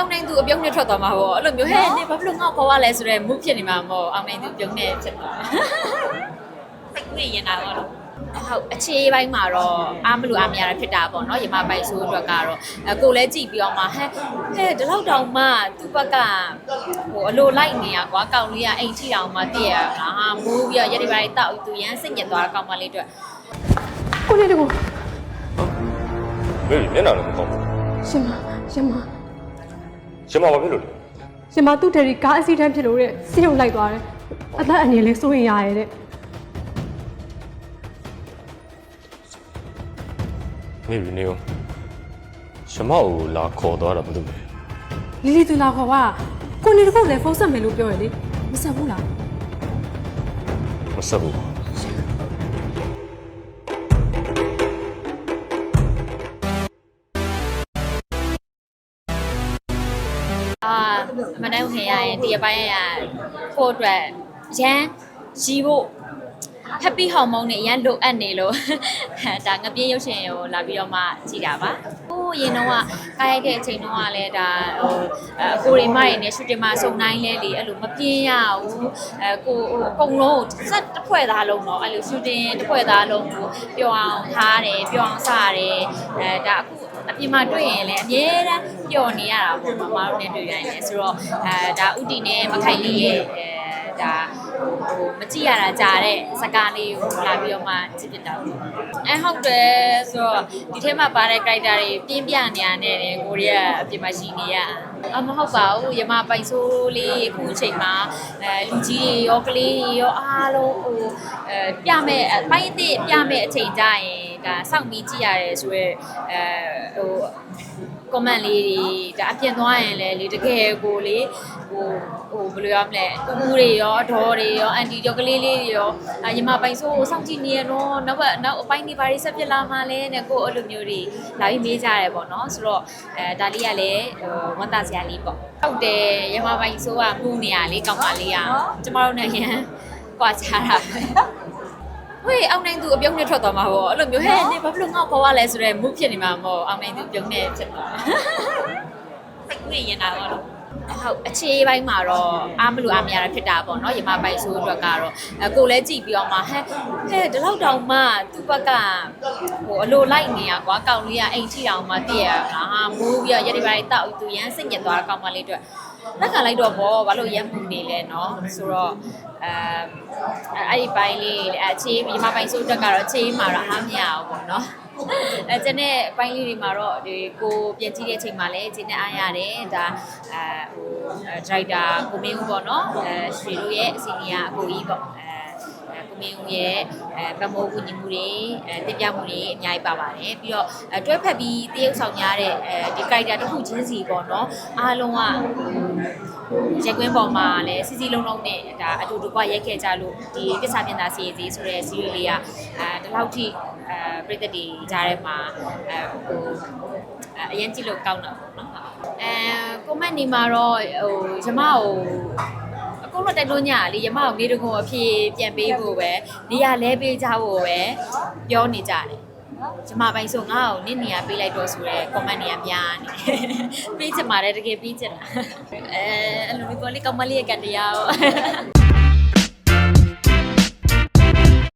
အောင်နိုင်သူအပြုံးနဲ့ထွက်သွားမှာပေါ့အဲ့လိုမျိုးဟဲ့နေဘာဖြစ်လို့ငေါ့ခေါ်ရလဲဆိုတော့ move ဖြစ်နေမှာမဟုတ်အောင်နိုင်သူပြုံးနဲ့ဖြစ်သွားစိတ်ကူးရင်တာတော့ဟုတ်အခြေပိုင်းမှာတော့အားမလို့အားမရတာဖြစ်တာပေါ့နော်ရမပိုင်ဆိုးအတွက်ကတော့အကိုလည်းကြည့်ပြီးတော့မှဟဲ့ဟဲ့ဒီလောက်တောင်မှသူ့ဘက်ကဟိုအလိုလိုက်နေရကွာကောင်းလေးကအိမ်ထိတောင်မှတည့်ရလားဟာမိုးပြီးတော့ရတဲ့ပိုင်းတောက်သူရမ်းစိတ်ညစ်သွားတာကောင်းမလေးအတွက်ကိုလေးတကူမေမျက်နှာလည်းမကောင်းဘူးရှင်မရှင်မ ရှင်မဘာဖြစ်လို့လဲရှင်မသူ့တယ်ရီကားအစီတန်းဖြစ်လို့တဲ့စီးရုံလိုက်သွားတယ်အသက်အန္တရာယ်လေးစိုးရင်ရရဲ့တဲ့မေရီနေရောရှင်မကိုလာခေါ်သွားတာဘာလို့လဲလီလီသူလာခေါ်ကကိုနေတကုတ်လည်းဖုန်းဆက်မယ်လို့ပြောရလေမဆက်ဘူးလားမဆက်ဘူး အာမနိုင်ခင်ရရင်ဒီအပိုင်းရကိုယ့်အတွက်ရမ်းရီးဖို့ happy hormone တွေအရန်လိုအပ်နေလို့ဒါငပြင်းရုပ်ရှင်ကိုလာပြီးတော့မှကြည်တာပါဟိုရင်တော့ကကားရိုက်တဲ့အချိန်တော့ကလည်းဒါဟိုအကိုရီမရနေရှူတင်မှာစုံတိုင်းလဲလေအဲ့လိုမပြင်းရဘူးအဲကိုဟိုအကုန်လုံးစက်တစ်ဖွဲ့သားလုံးတော့အဲ့လိုရှူတင်တစ်ဖွဲ့သားလုံးကိုပျော်အောင်ထားတယ်ပျော်အောင်စားရတယ်အဲဒါအခု အပြင်မှာတွေ့ရင်လည်းအများတန်းပျော်နေရတာပေါ့မမတို့နဲ့တွေ့ရင်လည်းဆိုတော့အဲဒါဥတီနဲ့မခိုင်လေးရဲ့အဲဒါဟိုမကြည့်ရတာကြားတဲ့စကားလေးကိုလာပြီးတော့မှကြည့်ပြတာပေါ့အဲဟုတ်တယ်ဆိုတော့ဒီထဲမှာပါတဲ့ character တွေပြင်းပြနေရတယ်ကိုရီးယားအပြင်မှာရှိနေရ အမဟုတ်ပါဘူးရမပိုင်ဆိုးလေးအခုအချိန်မှာအဲလူကြီးတွေရောကလေးတွေရောအားလုံးဟိုအဲပြမဲ့အပိုင်းအသစ်ပြမဲ့အချိန်ကြရင်ဒါစောင့်ပြီးကြည့်ရတယ်ဆိုရဲအဲဟို comment လေးတွေဒါအပြင်သွားရင်လည်းလေတကယ်ကိုလေဟိုဟိုဘယ်လိုရမလဲကူကူတွေရောအတော်တွေရောအန်တီရောကလေးလေးတွေရောအညီမပိုင်ဆိုးကိုစောင့်ကြည့်နေရတော့နောက်ဘက်နောက်အပိုင်းတွေဘာတွေဆက်ဖြစ်လာမှလဲနဲ့ကိုအဲ့လိုမျိုးတွေလာပြီးမေးကြရတယ်ပေါ့နော်ဆိုတော့အဲဒါလေးကလည်းဟိုဝန်တာစရာလေးပေါ့ဟုတ်တယ်ရမပိုင်ဆိုးကမှုနေရလေးကောင်းပါလေးอ่ะကျမတို့နဲ့ရန်ကွာချတာပဲ ဟေးအောင်နိုင်သူအပြုံးနဲ့ထွက်သွားမှာပေါ့အဲ့လိုမျိုးဟဲ့နေဘာဖြစ်လို့ငေါ့ခေါ်ရလဲဆိုတော့ move ဖြစ်နေမှာမဟုတ်အောင်နိုင်သူပြုံးနဲ့ဖြစ်သွားစိတ်ကူးရင်တာတော့ဟုတ်အခြေပိုင်းမှာတော့အားမလို့အားမရတာဖြစ်တာပေါ့နော်ရမပိုင်ဆိုးအတွက်ကတော့အကိုလည်းကြည့်ပြီးတော့မှဟဲ့ဟဲ့ဒီလောက်တောင်မှသူ့ဘက်ကဟိုအလိုလိုက်နေရကွာကောင်းလေးကအိမ်ထိတောင်မှတည့်ရလားဟာမိုးပြီးတော့ရတဲ့ပိုင်းတောက်သူရမ်းစိတ်ညစ်သွားတာကောင်းမလေးအတွက်လက်ခံလိုက်တော့ဗောဘာလို့ရမ်းပူနေလဲเนาะဆိုတော့ အဲအဲ့ဒီပိုင်းလေးအခြေရမပိုင်ဆိုးအတွက်ကတော့အခြေမှာတော့အားမရဘူးပေါ့နော်အဲကျန်တဲ့အပိုင်းလေးတွေမှာတော့ဒီကိုပြန်ကြည့်တဲ့အချိန်မှာလည်းကျင်းနေအားရတယ်ဒါအဲဟိုဒရိုက်တာကိုမင်းဦးပေါ့နော်အဲရွှေတို့ရဲ့အစီအနီယာအကိုကြီးပေါ့အဲအဲကို မင်းဦးရဲ့အဲဗမိုးကူညီမှုတွေအဲတင်ပြမှုတွေအများကြီးပါပါတယ်ပြီးတော့အဲတွဲဖက်ပြီးတရုပ်ဆောင်ရတဲ့အဲဒီကိုက်တာတစ်ခုချင်းစီပေါ့နော်အားလုံးကရက်ကွင်းပေါ်မှာလည်းစီစီလုံးလုံးနဲ့ဒါအတူတူကရိုက်ခဲ့ကြလို့ဒီပစ္စာပြင်သာစီရီဆိုတဲ့ series လေးကအဲဒီလောက်ထိအဲပြည်သက်တွေကြားထဲမှာအဲဟိုအရင်ကြည့်လို့ကောင်းတာပေါ့နော်အဲကွန်မန့်နေမှာတော့ဟိုရမကိုအ ကုန်လုံးတိုက်လို့ညလေရမကိုနေတကုံအဖြေပြန်ပေးဖို့ပဲနေရလဲပေးကြဖို့ပဲပြောနေကြတယ်ကျမပိုင်ဆိုငါ့ကိုနင့်နေရာပေးလိုက်တော့ဆိုရဲ comment တွေကများနေပေးချင်ပါတယ်တကယ်ပေးချင်တာအဲအဲ့လိုမျိုးပေါ့လေကောင်မလေးရဲ့ကန်တရားရော